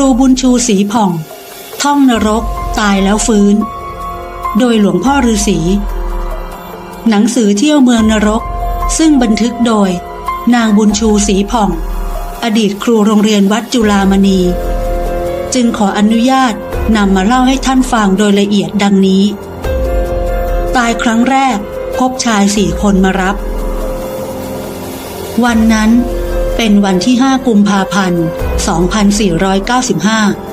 รูบุญชูสีผ่อง ท่องนรกตายแล้วฟื้น โดยหลวงพ่อฤาษีหนังสือเที่ยวเมืองนรก ซึ่งบันทึกโดย นางบุญชูสีผ่อง อดีตครูโรงเรียนวัดจุฬามณี จึงขออนุญาตนำมาเล่าให้ท่านฟังโดยละเอียดดังนี้ ตายครั้งแรกพบชายสี่คนมารับ วันนั้นเป็นวันที่5กุมภาพันธ์ 2495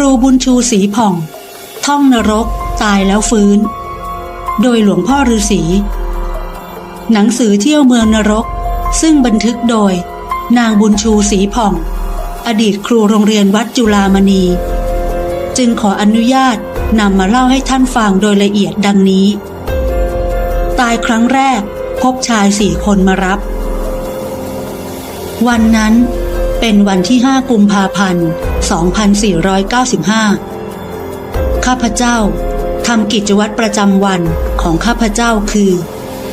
รูบุญชูสีผ่อง ท่องนรกตายแล้วฟื้น โดยหลวงพ่อฤาษี หนังสือเที่ยวเมืองนรก ซึ่งบันทึกโดย นางบุญชูสีผ่อง อดีตครูโรงเรียนวัดจุฬามณี จึงขออนุญาตนำมาเล่าให้ท่านฟังโดยละเอียดดังนี้ ตายครั้งแรกพบชายสี่คนมารับ วันนั้นเป็นวันที่5กุมภาพันธ์ 2495 ข้าพเจ้าทำกิจวัตรประจำวันของข้าพเจ้าคือ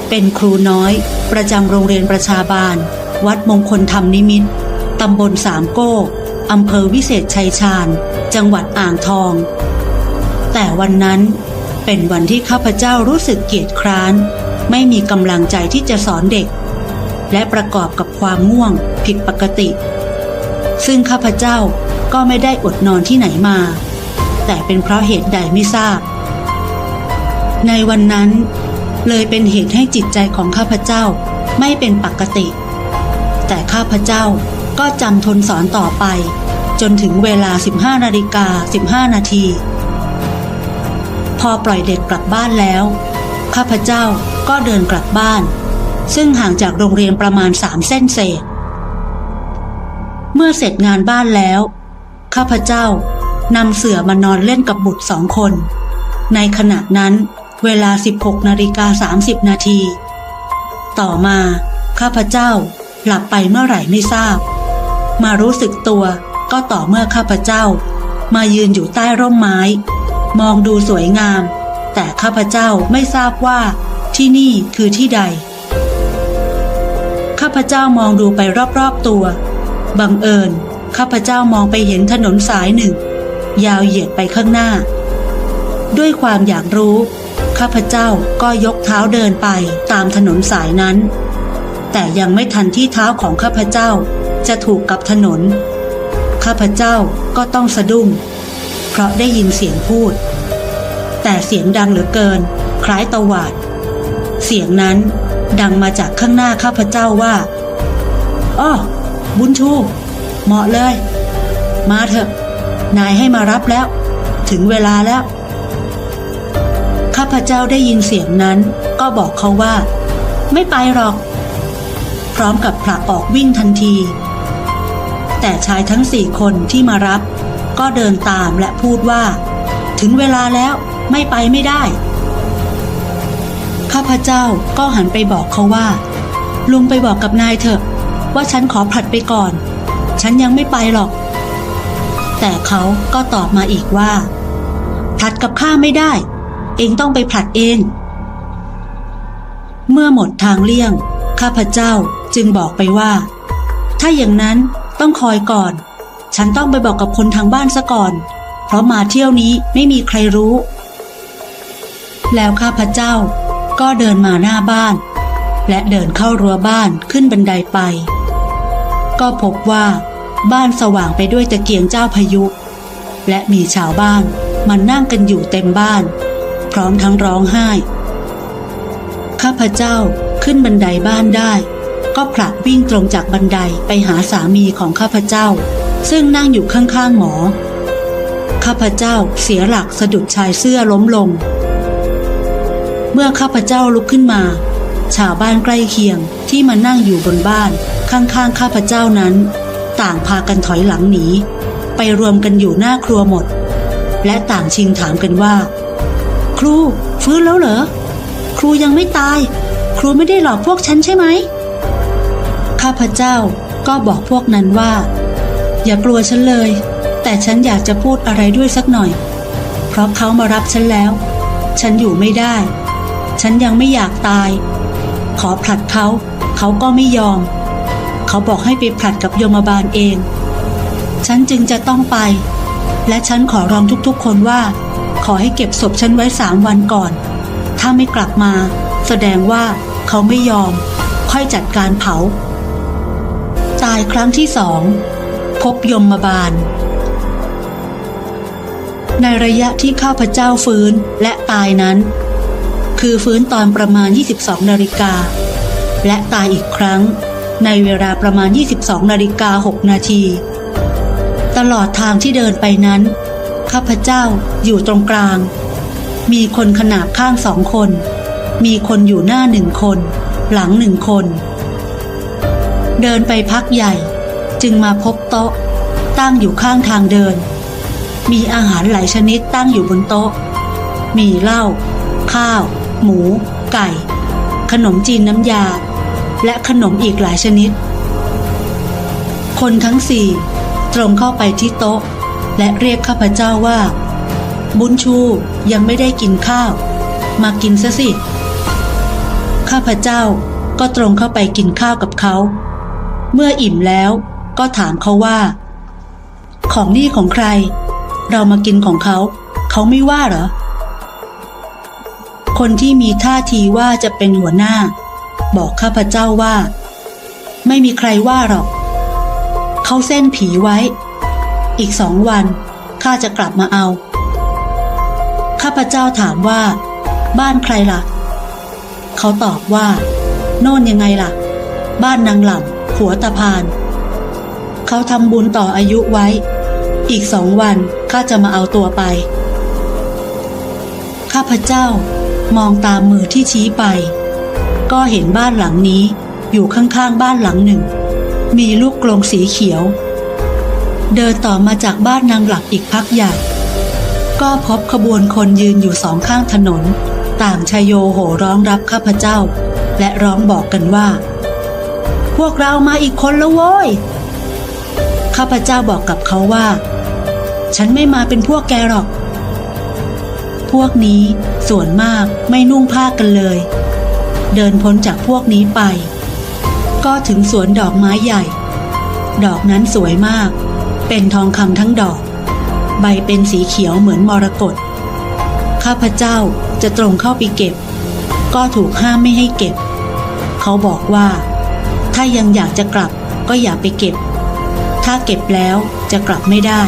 เป็นครูน้อยประจำโรงเรียนประชาบาล วัดมงคลธรรมนิมิตตำบลสามโก้อำเภอวิเศษชัยชาญ จังหวัดอ่างทอง แต่วันนั้นเป็นวันที่ข้าพเจ้ารู้สึกเกียจคร้าน ไม่มีกำลังใจที่จะสอนเด็ก และประกอบกับความง่วงผิดปกติ ซึ่งข้าพเจ้า ก็ไม่ได้อดนอนที่ไหนมา แต่เป็นเพราะเหตุใดไม่ทราบ ในวันนั้น เลยเป็นเหตุให้จิตใจของข้าพเจ้าไม่เป็นปกติ แต่ข้าพเจ้าก็จำทนสอนต่อไป จนถึงเวลา 15นาฬิกา15 นาที พอปล่อยเด็กกลับบ้านแล้ว ข้าพเจ้าก็เดินกลับบ้าน ซึ่งห่างจากโรงเรียนประมาณสามเส้นเศษ เมื่อเสร็จงานบ้านแล้ว ข้าพเจ้านำเสือมานอนเล่นกับบุตรสองคน ในขณะนั้นเวลา 16นาฬิกา30 นาที ต่อมา ข้าพเจ้าหลับไปเมื่อไหร่ไม่ทราบ มารู้สึกตัวก็ต่อเมื่อข้าพเจ้า มายืนอยู่ใต้ร่มไม้ มองดูสวยงาม แต่ข้าพเจ้าไม่ทราบว่าที่นี่คือที่ใด ข้าพเจ้ามองดูไปรอบๆตัว บังเอิญ ข้าพเจ้ามองไปเห็นถนนสายหนึ่ง ยาวเหยียดไปข้างหน้า ด้วยความอยากรู้ ข้าพเจ้าก็ยกเท้าเดินไปตามถนนสายนั้น แต่ยังไม่ทันที่เท้าของข้าพเจ้าจะถูกกับถนน ข้าพเจ้าก็ต้องสะดุ้ง เพราะได้ยินเสียงพูด แต่เสียงดังเหลือเกิน คล้ายตะหวาด เสียงนั้นดังมาจากข้างหน้าข้าพเจ้าว่าอ้อบุญชู เหมาะเลย มาเถอะ นายให้มารับแล้ว ถึงเวลาแล้ว ข้าพเจ้าได้ยินเสียงนั้น ก็บอกเขาว่า ไม่ไปหรอก พร้อมกับผลักออกวิ่งทันที แต่ชายทั้งสี่คนที่มารับ ก็เดินตามและพูดว่า ถึงเวลาแล้วไม่ไปไม่ได้ ข้าพเจ้าก็หันไปบอกเขาว่า ลุงไปบอกกับนายเถอะ ว่าฉันขอผลัดไปก่อน ฉันยังไม่ไปหรอก แต่เขาก็ตอบมาอีกว่าผลัดกับข้าไม่ได้ เองต้องไปผลัดเอง เมื่อหมดทางเลี่ยง ข้าพเจ้าจึงบอกไปว่า ถ้าอย่างนั้นต้องคอยก่อน ฉันต้องไปบอกกับคนทางบ้านซะก่อน เพราะมาเที่ยวนี้ไม่มีใครรู้ แล้วข้าพเจ้าก็เดินมาหน้าบ้าน และเดินเข้ารั้วบ้านขึ้นบันไดไป ก็พบว่าบ้านสว่างไปด้วยตะเกียงเจ้าพายุ และมีชาวบ้านมานั่งกันอยู่เต็มบ้าน พร้อมทั้งร้องไห้ ข้าพเจ้าขึ้นบันไดบ้านได้ ก็ผลักวิ่งตรงจากบันไดไปหาสามีของข้าพเจ้า ซึ่งนั่งอยู่ข้างๆหมอ ข้าพเจ้าเสียหลักสะดุดชายเสื้อล้มลง เมื่อข้าพเจ้าลุกขึ้นมา ชาวบ้านใกล้เคียงที่มานั่งอยู่บนบ้าน ข้างๆข้าพเจ้านั้น ต่างพากันถอยหลังหนี ไปรวมกันอยู่หน้าครัวหมด และต่างชิงถามกันว่า ครูฟื้นแล้วเหรอ ครูยังไม่ตาย ครูไม่ได้หลอกพวกฉันใช่ไหม ข้าพเจ้าก็บอกพวกนั้นว่า อย่ากลัวฉันเลย แต่ฉันอยากจะพูดอะไรด้วยสักหน่อย เพราะเขามารับฉันแล้ว ฉันอยู่ไม่ได้ ฉันยังไม่อยากตาย ขอผลัดเขา เขาก็ไม่ยอม เขาบอกให้ไปผลัดกับโยมบาลเอง ฉันจึงจะต้องไป และฉันขอร้องทุกๆ คนว่า ขอให้เก็บศพฉันไว้สามวันก่อน ถ้าไม่กลับมา แสดงว่าเขาไม่ยอม ค่อยจัดการเผา ตายครั้งที่สอง พบยมมาบาล ในระยะที่ข้าพเจ้าฟื้นและตายนั้น คือฟื้นตอนประมาณ 22นาฬิกาและตายอีกครั้ง ในเวลาประมาณ 22นาฬิกา6นาที ตลอดทางที่เดินไปนั้น ข้าพเจ้าอยู่ตรงกลาง มีคนขนาบข้างสองคน มีคนอยู่หน้าหนึ่งคน หลังหนึ่งคน เดินไปพักใหญ่จึงมาพบโต๊ะ ตั้งอยู่ข้างทางเดิน มีอาหารหลายชนิดตั้งอยู่บนโต๊ะ มีเหล้าข้าว หมู ไก่ ขนมจีนน้ำยา และขนมอีกหลายชนิด คนทั้งสี่ตรงเข้าไปที่โต๊ะ และเรียกข้าพเจ้าว่า บุญชูยังไม่ได้กินข้าว มากินซะสิ ข้าพเจ้าก็ตรงเข้าไปกินข้าวกับเขา เมื่ออิ่มแล้วก็ถามเขาว่า ของนี่ของใคร เรามากินของเขา เขาไม่ว่าเหรอ คนที่มีท่าทีว่าจะเป็นหัวหน้า บอกข้าพเจ้าว่า ไม่มีใครว่าหรอก เขาเส้นผีไว้ อีกสองวันข้าจะกลับมาเอา ข้าพเจ้าถามว่า บ้านใครล่ะ เขาตอบว่า โน่นยังไงล่ะ บ้านนางหล่ำหัวตะพาน เขาทำบุญต่ออายุไว้ อีกสองวันข้าจะมาเอาตัวไป ข้าพเจ้ามองตามมือที่ชี้ไป ก็เห็นบ้านหลังนี้อยู่ข้างๆบ้านหลังหนึ่ง มีลูกกรงสีเขียว เดินต่อมาจากบ้านนางหลักอีกพักใหญ่ ก็พบขบวนคนยืนอยู่สองข้างถนน ต่างชายโยโห่ร้องรับข้าพเจ้า และร้องบอกกันว่า พวกเรามาอีกคนแล้วโว้ยข้าพเจ้าบอกกับเขาว่า ฉันไม่มาเป็นพวกแกหรอก พวกนี้ส่วนมากไม่นุ่งผ้ากันเลย เดินพ้นจากพวกนี้ไป ก็ถึงสวนดอกไม้ใหญ่ ดอกนั้นสวยมาก เป็นทองคำทั้งดอก ใบเป็นสีเขียวเหมือนมรกตข้าพเจ้าจะตรงเข้าไปเก็บ ก็ถูกห้ามไม่ให้เก็บ เขาบอกว่า ถ้ายังอยากจะกลับก็อย่าไปเก็บ ถ้าเก็บแล้วจะกลับไม่ได้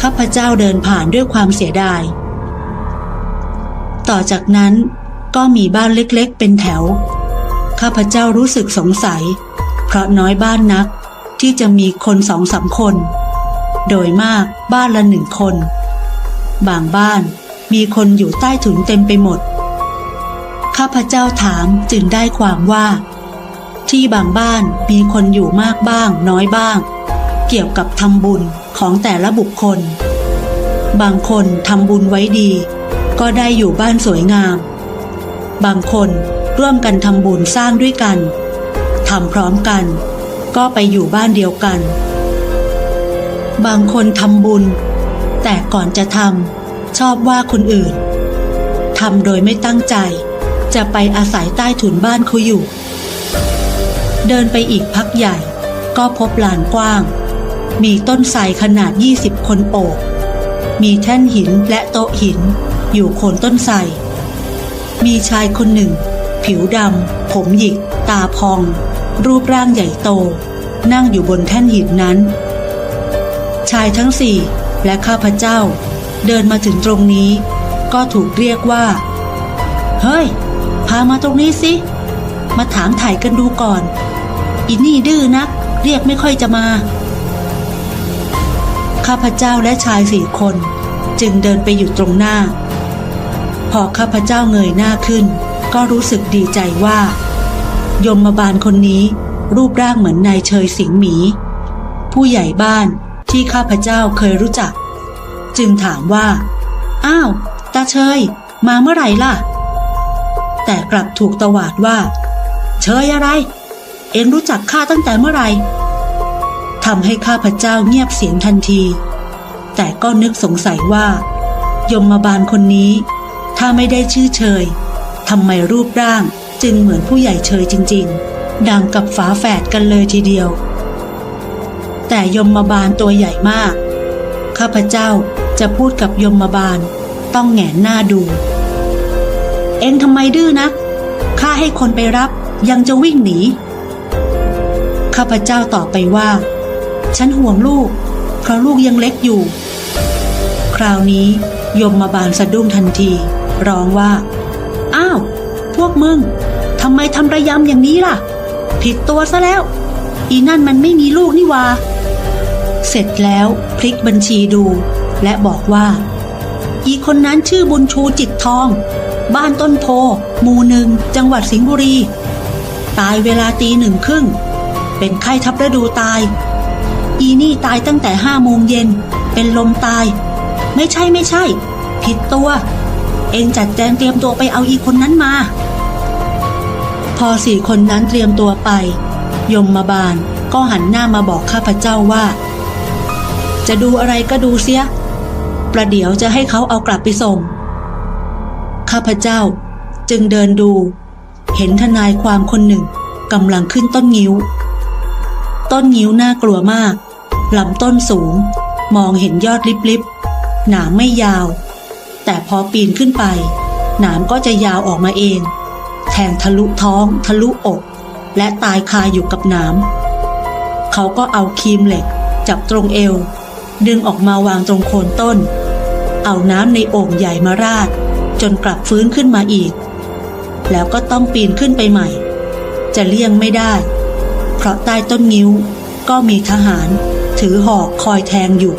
ข้าพเจ้าเดินผ่านด้วยความเสียดาย ต่อจากนั้น ก็มีบ้านเล็กๆ เป็นแถว ข้าพเจ้ารู้สึกสงสัย เพราะน้อยบ้านนักที่จะมีคนสองสามคน โดยมากบ้านละหนึ่งคน บางบ้านมีคนอยู่ใต้ถุนเต็มไปหมด ข้าพเจ้าถามจึงได้ความว่า ที่บางบ้านมีคนอยู่มากบ้าง น้อยบ้าง เกี่ยวกับทำบุญของแต่ละบุคคล บางคนทำบุญไว้ดี ก็ได้อยู่บ้านสวยงาม บางคนร่วมกันทำบุญสร้างด้วยกันทำพร้อมกัน ก็ไปอยู่บ้านเดียวกัน บางคนทำบุญ แต่ก่อนจะทำชอบว่าคนอื่นทำโดยไม่ตั้งใจ จะไปอาศัยใต้ถุนบ้านเขาอยู่ เดินไปอีกพักใหญ่ ก็พบลานกว้าง มีต้นไทรขนาด 20 คนโอบ มีแท่นหินและโต๊ะหิน อยู่โคนต้นไทร มีชายคนหนึ่ง ผิวดำ ผมหยิก ตาพอง รูปร่างใหญ่โต นั่งอยู่บนแท่นหินนั้น ชายทั้งสี่และข้าพเจ้า เดินมาถึงตรงนี้ ก็ถูกเรียกว่า เฮ้ย พามาตรงนี้สิ มาถามถ่ายกันดูก่อน อินี่ดื้อนัก เรียกไม่ค่อยจะมา ข้าพเจ้าและชายสี่คน จึงเดินไปอยู่ตรงหน้า พอข้าพเจ้าเงยหน้าขึ้น ก็รู้สึกดีใจว่า ยมมาบาลคนนี้รูปร่างเหมือนนายเชยสิงหมี ผู้ใหญ่บ้านที่ข้าพเจ้าเคยรู้จัก จึงถามว่า อ้าว ตาเชย มาเมื่อไหร่ล่ะ แต่กลับถูกตวาดว่า เชยอะไร เอ็งรู้จักข้าตั้งแต่เมื่อไหร่ทำให้ข้าพเจ้าเงียบเสียงทันที แต่ก็นึกสงสัยว่า ยมมาบาลคนนี้ ถ้าไม่ได้ชื่อเชยทำไมรูปร่างจึงเหมือนผู้ใหญ่เชยจริง ๆ ดังกับฝาแฝดกันเลยทีเดียว แต่ยมบาลตัวใหญ่มาก ข้าพเจ้าจะพูดกับยมบาลต้องแหงนหน้าดู เอ็งทำไมดื้อนักข้าให้คนไปรับยังจะวิ่งหนี ข้าพเจ้าตอบไปว่า ฉันห่วงลูก เพราะลูกยังเล็กอยู่ คราวนี้ยมมาบาลสะดุ้งทันที ร้องว่า อ้าว พวกมึงทำไมทำระยำอย่างนี้ล่ะ ผิดตัวซะแล้ว อีนั่นมันไม่มีลูกนี่วาเสร็จแล้วพลิกบัญชีดู และบอกว่า อีคนนั้นชื่อบุญชูจิตทอง บ้านต้นโพหมู่หนึ่งจังหวัดสิงห์บุรี ตายเวลาตีหนึ่งครึ่ง เป็นไข้ทับฤดูตาย อีนี่ตายตั้งแต่ห้าโมงเย็น เป็นลมตาย ไม่ใช่ไม่ใช่ ผิดตัว เองจัดแจงเตรียมตัวไปเอาอีคนนั้นมา พอสี่คนนั้นเตรียมตัวไป ยมมาบาลก็หันหน้ามาบอกข้าพเจ้าว่า จะดูอะไรก็ดูเสีย ประเดี๋ยวจะให้เขาเอากลับไปส่ง ข้าพเจ้าจึงเดินดู เห็นทนายความคนหนึ่งกำลังขึ้นต้นงิ้ว ต้นงิ้วน่ากลัวมากลำต้นสูง มองเห็นยอดลิบๆหนาไม่ยาว แต่พอปีนขึ้นไป หนามก็จะยาวออกมาเอง แทงทะลุท้อง ทะลุอก และตายคาอยู่กับหนามเขาก็เอาครีมเหล็ก จับตรงเอว ดึงออกมาวางตรงโคนต้น เอาน้ำในโอ่งใหญ่มาราด จนกลับฟื้นขึ้นมาอีก แล้วก็ต้องปีนขึ้นไปใหม่ จะเลี่ยงไม่ได้ เพราะใต้ต้นงิ้วก็มีทหาร ถือหอกคอยแทงอยู่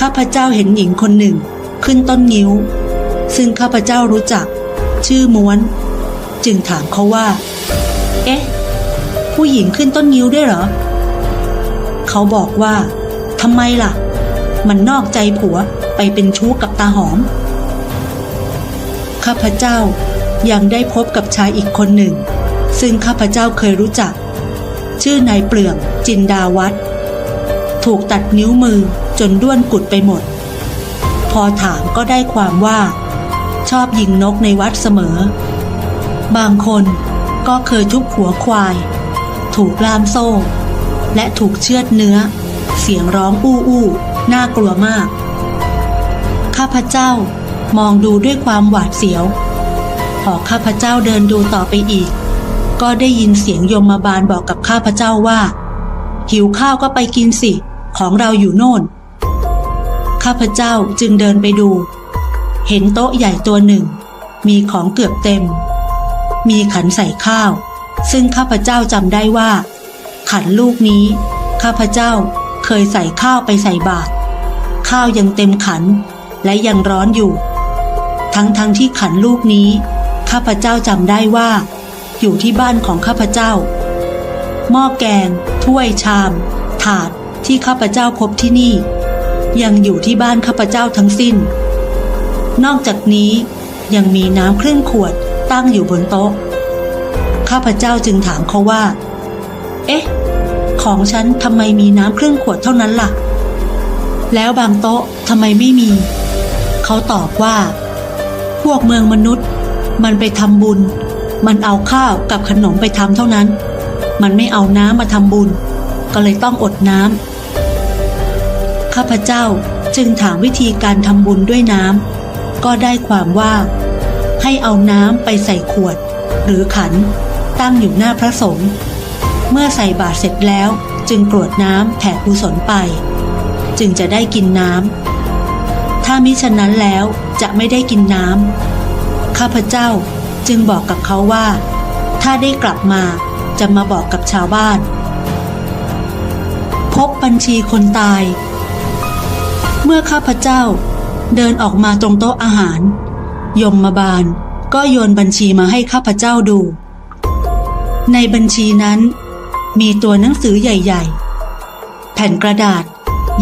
ข้าพเจ้าเห็นหญิงคนหนึ่ง ขึ้นต้นงิ้ว ซึ่งข้าพเจ้ารู้จัก ชื่อม้วน จึงถามเขาว่า เอ๊ะ ผู้หญิงขึ้นต้นงิ้วด้วยเหรอ เขาบอกว่าทำไมล่ะ มันนอกใจผัวไปเป็นชู้กับตาหอม ข้าพเจ้ายังได้พบกับชายอีกคนหนึ่ง ซึ่งข้าพเจ้าเคยรู้จัก ชื่อนายเปลืองจินดาวัฒน์ถูกตัดนิ้วมือจนด้วนกุดไปหมด พอถามก็ได้ความว่า ชอบยิงนกในวัดเสมอ บางคนก็เคยทุบหัวควาย ถูกล่ามโซ่ และถูกเชือดเนื้อ เสียงร้องอู้อู้น่ากลัวมาก ข้าพเจ้ามองดูด้วยความหวาดเสียว พอข้าพเจ้าเดินดูต่อไปอีก ก็ได้ยินเสียงยมมาบาลบอกกับข้าพเจ้าว่า หิวข้าวก็ไปกินสิ ของเราอยู่โน่น ข้าพเจ้าจึงเดินไปดู เห็นโต๊ะใหญ่ตัวหนึ่ง มีของเกือบเต็ม มีขันใส่ข้าว ซึ่งข้าพเจ้าจำได้ว่า ขันลูกนี้ ข้าพเจ้าเคยใส่ข้าวไปใส่บาตรข้าวยังเต็มขันและยังร้อนอยู่ ทั้งทั้งที่ขันลูกนี้ ข้าพเจ้าจำได้ว่า อยู่ที่บ้านของข้าพเจ้า หม้อแกง ถ้วยชาม ถาดที่ข้าพเจ้าพบที่นี่ ยังอยู่ที่บ้านข้าพเจ้าทั้งสิ้น นอกจากนี้ยังมีน้ำครึ่งขวดตั้งอยู่บนโต๊ะ ข้าพเจ้าจึงถามเขาว่า เอ๊ะ ของฉันทำไมมีน้ำครึ่งขวดเท่านั้นล่ะ แล้วบางโต๊ะทำไมไม่มี เขาตอบว่า พวกเมืองมนุษย์ มันไปทำบุญ มันเอาข้าวกับขนมไปทำเท่านั้น มันไม่เอาน้ำมาทำบุญ ก็เลยต้องอดน้ำ ข้าพเจ้าจึงถามวิธีการทำบุญด้วยน้ำก็ได้ความว่า ให้เอาน้ำไปใส่ขวด หรือขันตั้งอยู่หน้าพระสงฆ์เมื่อใส่บาตรเสร็จแล้วจึงกรวดน้ำแผ่กุศลไป จึงจะได้กินน้ำถ้ามิฉะนั้นแล้วจะไม่ได้กินน้ำข้าพเจ้าจึงบอกกับเขาว่า ถ้าได้กลับมาจะมาบอกกับชาวบ้าน พบบัญชีคนตาย เมื่อข้าพเจ้า เดินออกมาตรงโต๊ะอาหาร ยมมาบาลก็โยนบัญชีมาให้ข้าพเจ้าดู ในบัญชีนั้น มีตัวหนังสือใหญ่ ๆ แผ่นกระดาษ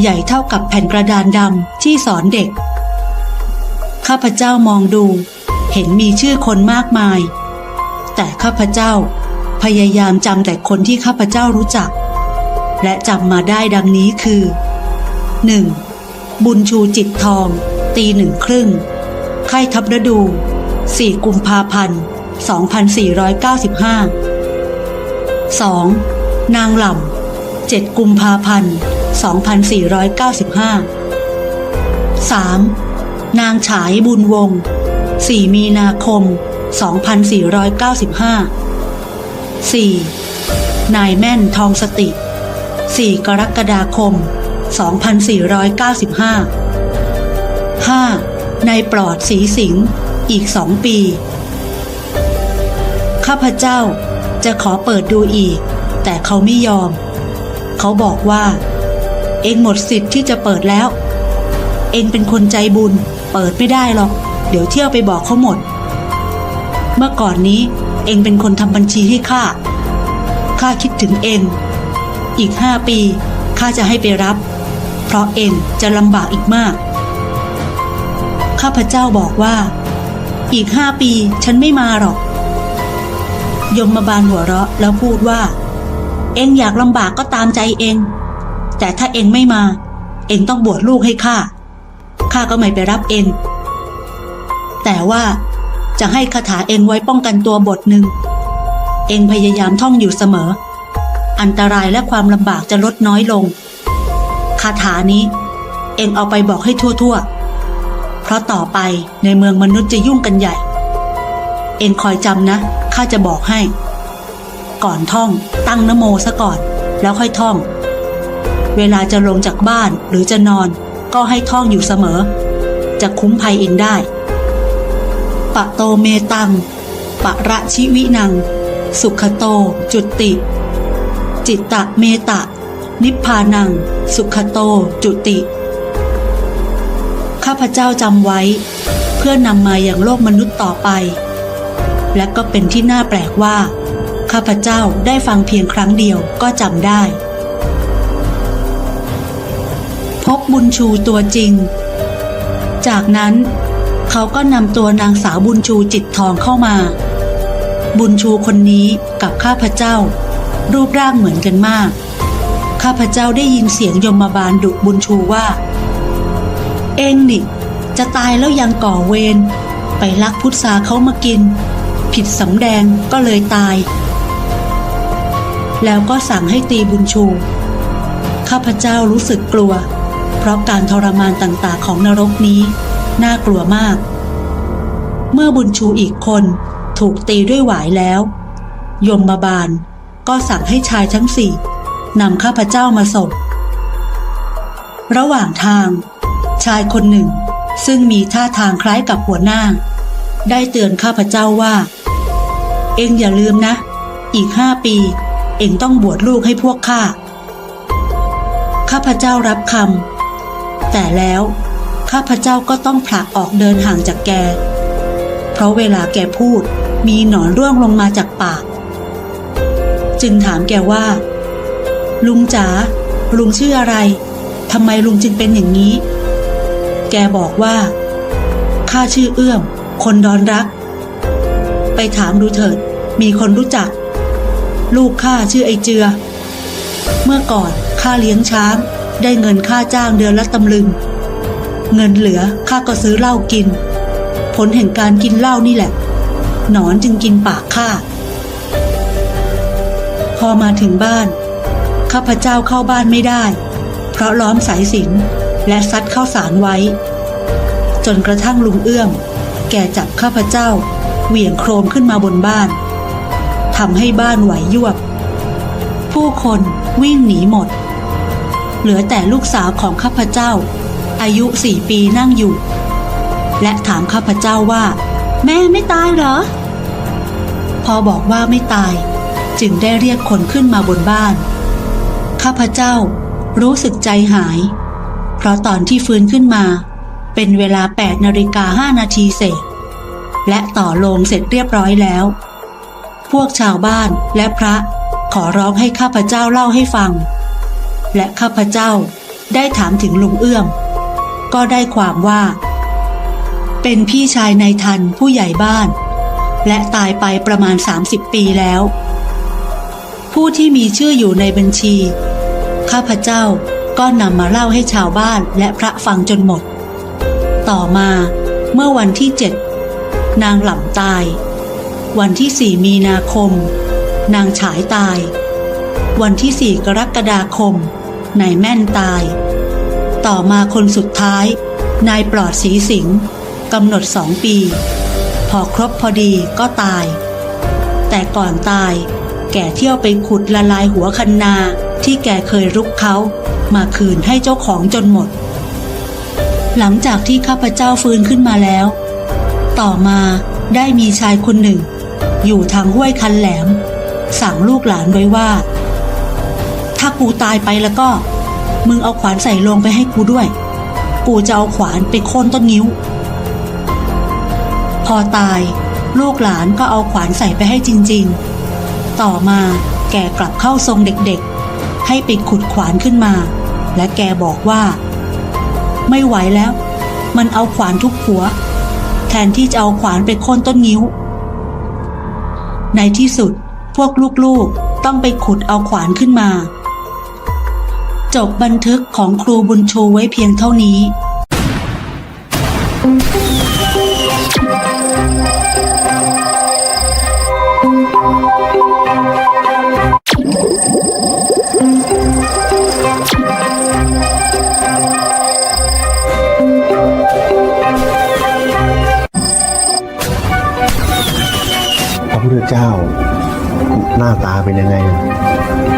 ใหญ่เท่ากับแผ่นกระดานดำที่สอนเด็ก ข้าพเจ้ามองดูเห็นมีชื่อคนมากมาย แต่ข้าพเจ้าพยายามจำแต่คนที่ข้าพเจ้ารู้จัก และจำมาได้ดังนี้คือ 1. บุญชูจิตทอง ตีหนึ่งครึ่งไข้ทับฤดู 4 กุมภาพันธ์ 2495 2. นางหล่ำ 7 กุมภาพันธ์ 2495 3. นางฉายบุญวง 4 มีนาคม 2495 4. นายแม่นทองสติ 4 กรกฎาคม 2495 5. นายปลอดสีสิงห์อีกสองปี ข้าพเจ้าจะขอเปิดดูอีก แต่เขาไม่ยอม เขาบอกว่า เองหมดสิทธิ์ที่จะเปิดแล้ว เองเป็นคนใจบุญ เปิดไม่ได้หรอก เดี๋ยวเที่ยวไปบอกเขาหมด เมื่อก่อนนี้เองเป็นคนทำบัญชีให้ข้าข้าคิดถึงเอง อีกห้าปีข้าจะให้ไปรับ เพราะเองจะลำบากอีกมาก ข้าพเจ้าบอกว่า อีกห้าปีฉันไม่มาหรอก ยมมาบาลหัวเราะแล้วพูดว่า เองอยากลำบากก็ตามใจเอง แต่ถ้าเองไม่มา เองต้องบวชลูกให้ข้า ข้าก็ไม่ไปรับเอง แต่ว่าจะให้คาถาเองไว้ป้องกันตัวบทหนึ่ง เองพยายามท่องอยู่เสมอ อันตรายและความลำบากจะลดน้อยลง คาถานี้ เองเอาไปบอกให้ทั่วๆ เพราะต่อไปในเมืองมนุษย์จะยุ่งกันใหญ่ เองคอยจำนะข้าจะบอกให้ ก่อนท่องตั้งนโมซะก่อน แล้วค่อยท่อง เวลาจะลงจากบ้านหรือจะนอนก็ให้ท่องอยู่เสมอ จะคุ้มภัยเองได้ ปะโตเมตัง ปะระชิวินัง สุขโต จุติ จิตตะเมตะ นิพพานัง สุขโต จุติ ข้าพเจ้าจำไว้ เพื่อนำมาอย่างโลกมนุษย์ต่อไป และก็เป็นที่น่าแปลกว่า ข้าพเจ้าได้ฟังเพียงครั้งเดียวก็จำได้ พบบุญชูตัวจริง จากนั้นเขาก็นำตัวนางสาวบุญชูจิตทองเข้ามา บุญชูคนนี้กับข้าพเจ้า รูปร่างเหมือนกันมาก ข้าพเจ้าได้ยินเสียงยมบาลดุบุญชูว่า เองนี่จะตายแล้วยังก่อเวรไปลักพุทราเขามากิน ผิดสำแดงก็เลยตาย แล้วก็สั่งให้ตีบุญชู ข้าพเจ้ารู้สึกกลัว เพราะการทรมานต่างๆของนรกนี้ น่ากลัวมาก เมื่อบุญชูอีกคนถูกตีด้วยหวายแล้ว ยมบาลก็สั่งให้ชายทั้งสี่ นำข้าพเจ้ามาส่ง ระหว่างทาง ชายคนหนึ่ง ซึ่งมีท่าทางคล้ายกับหัวหน้า ได้เตือนข้าพเจ้าว่า เองอย่าลืมนะ อีกห้าปี เองต้องบวชลูกให้พวกข้า ข้าพเจ้ารับคำแต่แล้วข้าพเจ้าก็ต้องผลักออกเดินห่างจากแก เพราะเวลาแกพูดมีหนอนร่วงลงมาจากปาก จึงถามแกว่า ลุงจ๋าลุงชื่ออะไรทำไมลุงจึงเป็นอย่างนี้ แกบอกว่าข้าชื่อเอื้อม คนดอนรัก ไปถามดูเถิด มีคนรู้จัก ลูกข้าชื่อไอเจือ เมื่อก่อนข้าเลี้ยงช้าง ได้เงินค่าจ้างเดือนละตำลึง เงินเหลือข้าก็ซื้อเหล้ากิน ผลแห่งการกินเหล้านี่แหละ หนอนจึงกินปากข้า พอมาถึงบ้าน ข้าพเจ้าเข้าบ้านไม่ได้ เพราะล้อมสายสิญจนและซัดเข้าสารไว้ จนกระทั่งลุงเอื้อม แกจับข้าพเจ้า เหวี่ยงโครมขึ้นมาบนบ้านทำให้บ้านไหวยวบ ผู้คนวิ่งหนีหมด เหลือแต่ลูกสาวของข้าพเจ้า อายุสี่ปีนั่งอยู่ และถามข้าพเจ้าว่า แม่ไม่ตายเหรอ พอบอกว่าไม่ตาย จึงได้เรียกคนขึ้นมาบนบ้าน ข้าพเจ้า รู้สึกใจหาย เพราะตอนที่ฟื้นขึ้นมา เป็นเวลา8นาฬิกา5นาทีเศษ และต่อโลงเสร็จเรียบร้อยแล้ว พวกชาวบ้านและพระขอร้องให้ข้าพเจ้าเล่าให้ฟัง และข้าพเจ้าได้ถามถึงลุงเอื้อม ก็ได้ความว่า เป็นพี่ชายนายทันผู้ใหญ่บ้าน และตายไปประมาณ 30 ปีแล้ว ผู้ที่มีชื่ออยู่ในบัญชี ข้าพเจ้าก็นำมาเล่าให้ชาวบ้านและพระฟังจนหมด ต่อมาเมื่อวันที่เจ็ดนางหล่ำตาย วันที่สี่มีนาคม นางฉายตาย วันที่สี่กรกฎาคมนายแม่นตาย ต่อมาคนสุดท้าย นายปลอดสีสิงห์กำหนดสองปี พอครบพอดีก็ตาย แต่ก่อนตายแกเที่ยวไปขุดละลายหัวคันนา ที่แกเคยรุกเขามาคืนให้เจ้าของจนหมด หลังจากที่ข้าพเจ้าฟื้นขึ้นมาแล้ว ต่อมาได้มีชายคนหนึ่ง อยู่ทางห้วยคันแหลม สั่งลูกหลานไว้ว่า ถ้ากูตายไปแล้วก็ มึงเอาขวานใส่ลงไปให้กูด้วย กูจะเอาขวานไปโค่นต้นงิ้ว พอตาย ลูกหลานก็เอาขวานใส่ไปให้จริง ๆ ต่อมาแกกลับเข้าทรงเด็กๆ ให้ไปขุดขวานขึ้นมา และแกบอกว่า ไม่ไหวแล้ว มันเอาขวานทุบหัว แทนที่จะเอาขวานไปโค่นต้นงิ้ว ในที่สุดพวกลูกๆต้องไปขุดเอาขวานขึ้นมา จบบันทึกของครูบุญชูไว้เพียงเท่านี้ เจ้า หน้าตาเป็นยังไง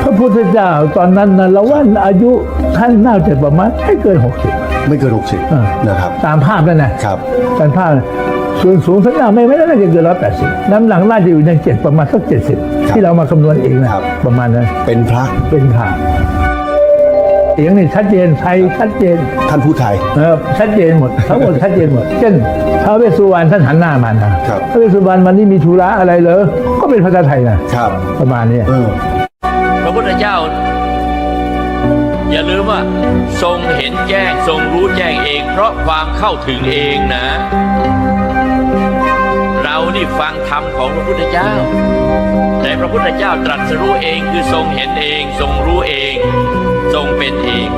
พระพุทธเจ้าตอนนั้นนะเราว่าอายุท่านน่าจะประมาณไม่เกินหกสิบไม่เกินอ่า60นะครับ ตามภาพนั่นนะครับตามภาพส่วนสูงสักหน่าไม่ไม่น่าจะเกินร้อยแปดสิบน้ำหนักน่าจะอยู่ในเจ็ดประมาณสักเจ็ดสิบครับที่เรามาคำนวณเองนะครับประมาณนั้นเป็นพระเป็นผ่า เสียงนี่ชัดเจนไทยชัดเจนท่านผู้ไทย เออชัดเจนหมดทั้งหมดชัดเจนหมด เช่นท้าวเวสสุวรรณท่านหันหน้ามานะครับท้าวเวสสุวรรณวันนี้มีธุระอะไรเหรอก็เป็นภาษาไทยนะครับ ประมาณเนี้ย เออ พระพุทธเจ้า อย่าลืมว่า ทรงเห็นแจ้งทรงรู้แจ้งเอง เพราะความเข้าถึงเองนะ เรานี่ฟังธรรมของพระพุทธเจ้า แต่พระพุทธเจ้าตรัสรู้เองคือทรงเห็นเอง ทรงรู้เอง จงเป็นเอง